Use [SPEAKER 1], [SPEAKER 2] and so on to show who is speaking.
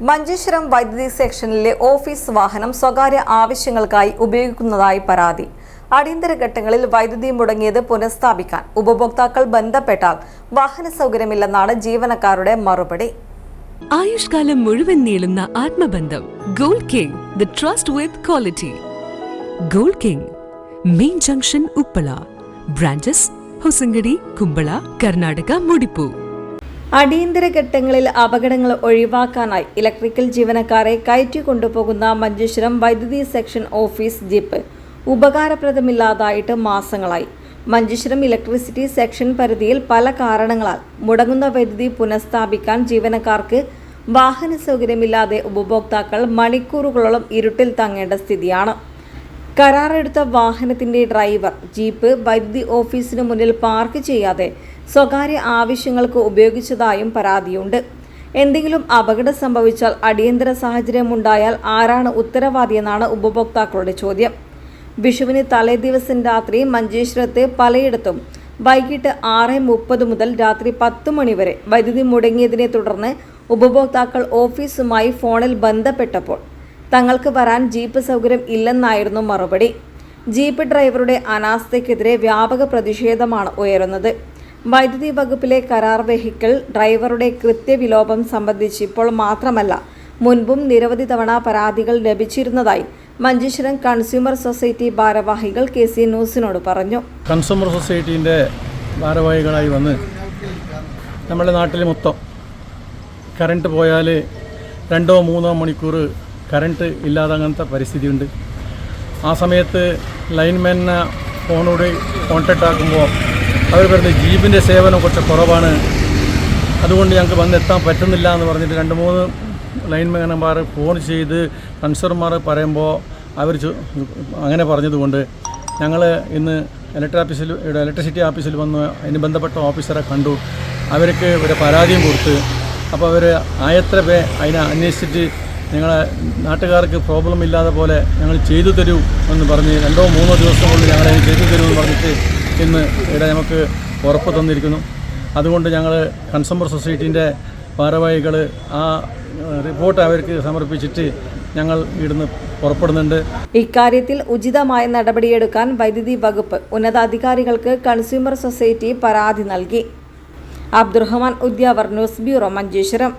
[SPEAKER 1] മഞ്ചേശ്വരം വൈദ്യുതി സെക്ഷനിലെ ഓഫീസ് വാഹനം സ്വകാര്യ ആവശ്യങ്ങൾക്കായി ഉപയോഗിക്കുന്നതായി പരാതി. അടിയന്തര ഘട്ടങ്ങളിൽ വൈദ്യുതി മുടങ്ങിയത് പുനഃസ്ഥാപിക്കാൻ ഉപഭോക്താക്കൾ ബന്ധപ്പെട്ടാൽ വാഹന സൗകര്യമില്ലെന്നാണ് ജീവനക്കാരുടെ മറുപടി.
[SPEAKER 2] ആയുഷ്കാലം മുഴുവൻ നീളുന്ന ആത്മബന്ധം gold king the trust with quality. Gold king main junction Uppala branches Hosangadi Kumbla Karnataka മുടിപ്പൂ.
[SPEAKER 1] അടിയന്തര ഘട്ടങ്ങളിൽ അപകടങ്ങൾ ഒഴിവാക്കാനായി ഇലക്ട്രിക്കൽ ജീവനക്കാരെ കയറ്റി കൊണ്ടുപോകുന്ന മഞ്ചേശ്വരം വൈദ്യുതി സെക്ഷൻ ഓഫീസ് ജീപ്പ് ഉപകാരപ്രദമില്ലാതായിട്ട് മാസങ്ങളായി. മഞ്ചേശ്വരം ഇലക്ട്രിസിറ്റി സെക്ഷൻ പരിധിയിൽ പല കാരണങ്ങളാൽ മുടങ്ങുന്ന വൈദ്യുതി പുനഃസ്ഥാപിക്കാൻ ജീവനക്കാർക്ക് വാഹന സൗകര്യമില്ലാതെ ഉപഭോക്താക്കൾ മണിക്കൂറുകളോളം ഇരുട്ടിൽ തങ്ങേണ്ട സ്ഥിതിയാണ്. കരാറെടുത്ത വാഹനത്തിന്റെ ഡ്രൈവർ ജീപ്പ് വൈദ്യുതി ഓഫീസിന് മുന്നിൽ പാർക്ക് ചെയ്യാതെ സ്വകാര്യ ആവശ്യങ്ങൾക്ക് ഉപയോഗിച്ചതായും പരാതിയുണ്ട്. എന്തെങ്കിലും അപകടം സംഭവിച്ചാൽ അടിയന്തര സാഹചര്യമുണ്ടായാൽ ആരാണ് ഉത്തരവാദിയെന്നാണ് ഉപഭോക്താക്കളുടെ ചോദ്യം. വിഷുവിന് തലേദിവസം രാത്രി മഞ്ചേശ്വരത്ത് പലയിടത്തും വൈകിട്ട് ആറ് മുപ്പത് മുതൽ രാത്രി പത്ത് മണിവരെ വൈദ്യുതി മുടങ്ങിയതിനെ തുടർന്ന് ഉപഭോക്താക്കൾ ഓഫീസുമായി ഫോണിൽ ബന്ധപ്പെട്ടപ്പോൾ തങ്ങൾക്ക് വരാൻ ജീപ്പ് സൗകര്യം ഇല്ലെന്നായിരുന്നു മറുപടി. ജീപ്പ് ഡ്രൈവറുടെ അനാസ്ഥയ്ക്കെതിരെ വ്യാപക പ്രതിഷേധമാണ് ഉയരുന്നത്. വൈദ്യുതി വകുപ്പിലെ കരാർ വെഹിക്കിൾ ഡ്രൈവറുടെ കൃത്യവിലോപം സംബന്ധിച്ച് ഇപ്പോൾ മാത്രമല്ല മുൻപും നിരവധി തവണ പരാതികൾ ലഭിച്ചിരുന്നതായി മഞ്ചേശ്വരം കൺസ്യൂമർ സൊസൈറ്റി ഭാരവാഹികൾ കെ സി ന്യൂസിനോട് പറഞ്ഞു.
[SPEAKER 3] കൺസ്യൂമർ സൊസൈറ്റീന്റെ ഭാരവാഹികളായി വന്ന് നമ്മുടെ നാട്ടിൽ മൊത്തം കറണ്ട് പോയാൽ രണ്ടോ മൂന്നോ മണിക്കൂർ കറണ്ട് ഇല്ലാതെ അങ്ങനത്തെ പരിസ്ഥിതിയുണ്ട്. ആ സമയത്ത് ലൈൻമാനെ ഫോണോട് കോൺടാക്റ്റ് ആക്കുമ്പോൾ അവർ പറഞ്ഞ് ജീപ്പിന്റെ സേവനം കുറച്ച് കുറവാണ്. അതുകൊണ്ട് ഞങ്ങൾക്ക് വന്നെത്താൻ പറ്റുന്നില്ല എന്ന് പറഞ്ഞിട്ട് രണ്ട് മൂന്ന് ലൈൻമാൻമാർ ഫോൺ ചെയ്ത് കൺസർമാർ പറയുമ്പോൾ അവർ അങ്ങനെ പറഞ്ഞതുകൊണ്ട് ഞങ്ങൾ ഇന്ന് ഇലക്ട്രി ഓഫീസിൽ ഇലക്ട്രിസിറ്റി ഓഫീസിൽ വന്ന് അതിന് ബന്ധപ്പെട്ട ഓഫീസറെ കണ്ടു. അവർക്ക് ഒരു പരാതിയും കൊടുത്ത്. അപ്പോൾ അവർ ആയത്ര പേ അതിനെ അന്വേഷിച്ചിട്ട് ഞങ്ങളെ നാട്ടുകാർക്ക് പ്രോബ്ലം ഇല്ലാതെ പോലെ ഞങ്ങൾ ചെയ്തു തരൂ എന്ന് പറഞ്ഞ് രണ്ടോ മൂന്നോ ദിവസം കൊണ്ട് ഞങ്ങളെ ചെയ്തു തരൂ എന്ന് പറഞ്ഞിട്ട് ഇന്ന് ഇവിടെ നമുക്ക് ഉറപ്പ് തന്നിരിക്കുന്നു. അതുകൊണ്ട് ഞങ്ങൾ കൺസ്യൂമർ സൊസൈറ്റീന്റെ ഭാരവാഹികൾ ആ റിപ്പോർട്ട് അവർക്ക് സമർപ്പിച്ചിട്ട് ഞങ്ങൾ ഇവിടുന്ന് പുറപ്പെടുന്നുണ്ട്.
[SPEAKER 1] ഇക്കാര്യത്തിൽ ഉചിതമായ നടപടിയെടുക്കാൻ വൈദ്യുതി വകുപ്പ് ഉന്നതാധികാരികൾക്ക് കൺസ്യൂമർ സൊസൈറ്റി പരാതി നൽകി. Abdurahman Udyavar news bureau Manjeshwaram.